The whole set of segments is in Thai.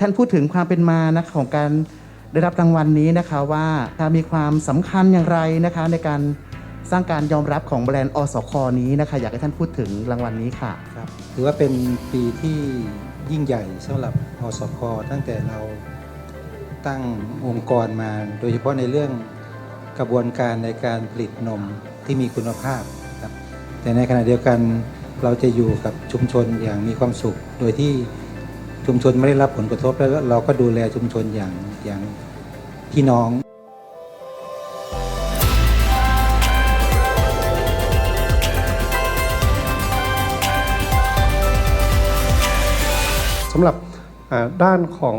ท่านพูดถึงความเป็นมานะของการได้รับรางวัลนี้นะคะว่าถ้ามีความสำคัญอย่างไรนะคะ ในการสร้างการยอมรับของแบรนด์อสคนี้นะคะ อยากให้ท่านพูดถึงรางวัลนี้ค่ะครับถือว่าเป็นปีที่ยิ่งใหญ่สำหรับอสคตั้งแต่เราตั้งองค์กรมา โดยเฉพาะในเรื่องกระบวนการในการผลิตนมที่มีคุณภาพครับแต่ในขณะเดียวกันเราจะอยู่กับชุมชนอย่างมีความสุขโดยที่ ชุมชนไม่ได้รับผลกระทบแล้วเราก็ดูแลชุมชนอย่างอย่างพี่น้องสำหรับด้านของ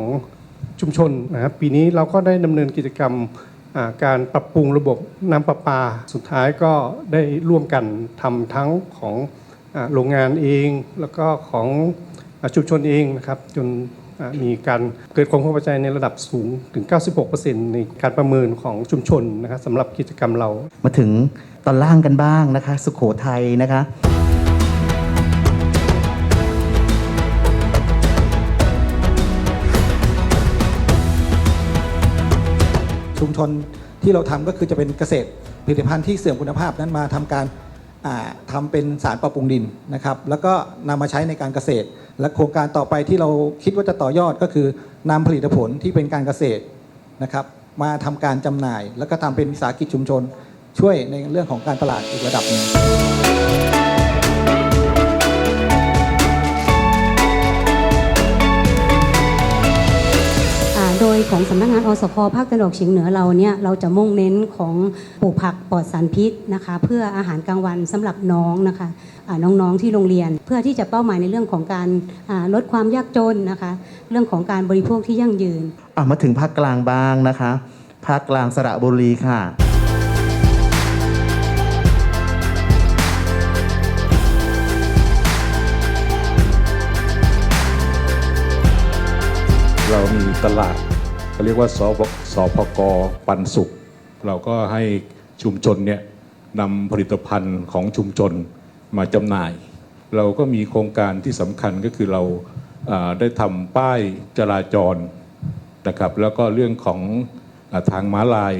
ชุมชนนะครับปีนี้เราก็ได้ดำเนินกิจกรรมการปรับปรุงระบบน้ำประปา สุดท้ายก็ได้ร่วมกันทำทั้งของโรงงานเอง แล้วก็ของ ชุมชนเองนะครับจนอ่ามีการเกิดความพอใจในระดับสูงถึง 96%ในการประเมินของชุมชนนะครับสำหรับกิจกรรมเรา มาถึงตอนล่างกันบ้างนะคะ สุขโขทัยนะคะชุมชนที่เราทำก็คือจะเป็นเกษตรผลิตภัณฑ์ที่เสื่อมคุณภาพนั้นมาทำการอ่าทำาเป็นสารปรับปรุงดินนะครับ แล้วก็นำมาใช้ในการเกษตร และโครงการต่อไปที่เราคิดว่าจะต่อยอดก็คือนำผลิตผลที่เป็นการเกษตรนะครับ มาทำการจำหน่าย แล้วก็ทำเป็นวิสาหกิจชุมชน ช่วยในเรื่องของการตลาดอีกระดับหนึ่ง ยของสำนักงานอสพภาคตะวันออกเฉียงเหนือเราเนี่ยเราจะมุ่งเน้นของปลูกผักปลอดสารพิษนะคะ เพื่ออาหารกลางวันสำหรับน้องนะคะอ่าน้องๆที่โรงเรียน เพื่อที่จะเป้าหมายในเรื่องของการอ่าลดความยากจนนะคะ เรื่องของการบริโภคที่ยั่งยืนอะมาถึงภาคกลางบ้างนะคะภาคกลางสระบุรีค่ะเรามีตลาด เขาเรียกว่าสพสพกปันสุข เราก็ให้ชุมชนเนี่ยนำผลิตภัณฑ์ของชุมชนมาจำหน่าย เราก็มีโครงการที่สำคัญก็คือเราอ่าได้ทำป้ายจราจรนะครับแล้วก็เรื่องของอาทางม้าลาย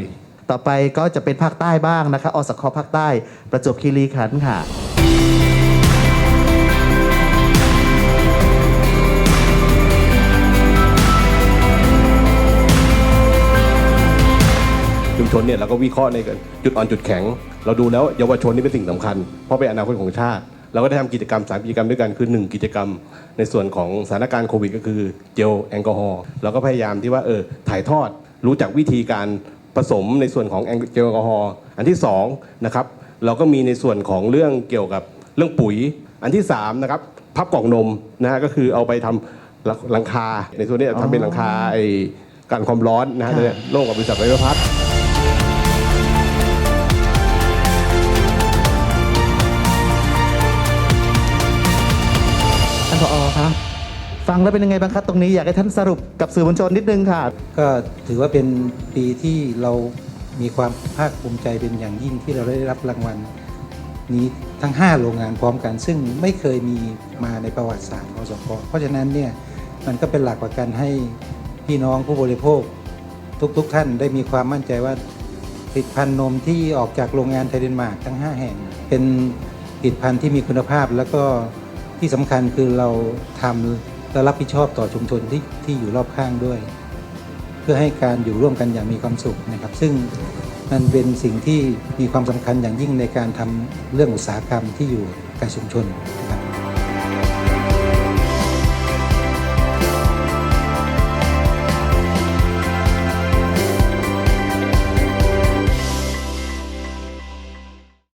ต่อไปก็จะเป็นภาคใต้บ้างนะคะอสคภาคใต้ประจวบคีรีขันธ์ค่ะ ชนเนี่ยเราก็วิเคราะห์ในจุดอ่อนจุดแข็ง เราดูแล้วเยาวชนนี่เป็นสิ่งสำคัญ เพราะเป็นอนาคตของชาติ เราก็ได้ทำกิจกรรมสามกิจกรรมด้วยกันคือ 1 กิจกรรม ในส่วนของสถานการณ์โควิด ก็คือเจลแอลกอฮอล์เราก็พยายามที่ว่าเออถ่ายทอดรู้จักวิธีการผสมในส่วนของเจลแอลกอฮอล์อันที่2นะครับเราก็มีในส่วนของเรื่องเกี่ยวกับเรื่องปุ๋ย อันที่3นะครับพับกล่องนมนะฮะก็คือเอาไปทำหลังคาในส่วนนี้ทำเป็นหลังคาไอ้กันความร้อนนะฮะค่ะเนี่ยร่วมกับบริษัทไฟฟ้พัฒน์ ฟังแล้วเป็นยังไงบ้างครับตรงนี้อยากให้ท่านสรุปกับสื่อมวลชนนิดนึงค่ะ ก็ถือว่าเป็นปีที่เรามีความภาคภูมิใจเป็นอย่างยิ่งที่เราได้รับรางวัลนี้ทั้ง 5 โรงงานพร้อมกัน ซึ่งไม่เคยมีมาในประวัติศาสตร์ขอสพเพราะฉะนั้นเนี่ยมันก็เป็นหลักประกันให้พี่น้องผู้บริโภค ทุกๆทท่านได้มีความมั่นใจว่าผลิตภัณฑ์นมที่ออกจากโรงงานไทยเดนมาร์กทั้ง 5 แห่ง เป็นผลิตภัณฑ์ที่มีคุณภาพแล้วก็ที่สำคัญคือเราทำ และรับผิดชอบต่อชุมชนที่ที่อยู่รอบข้างด้วย เพื่อให้การอยู่ร่วมกันอย่างมีความสุขนะครับ ซึ่งมันเป็นสิ่งที่มีความสำคัญอย่างยิ่งในการทำเรื่องอุตสาหกรรมที่อยู่กับชุมชน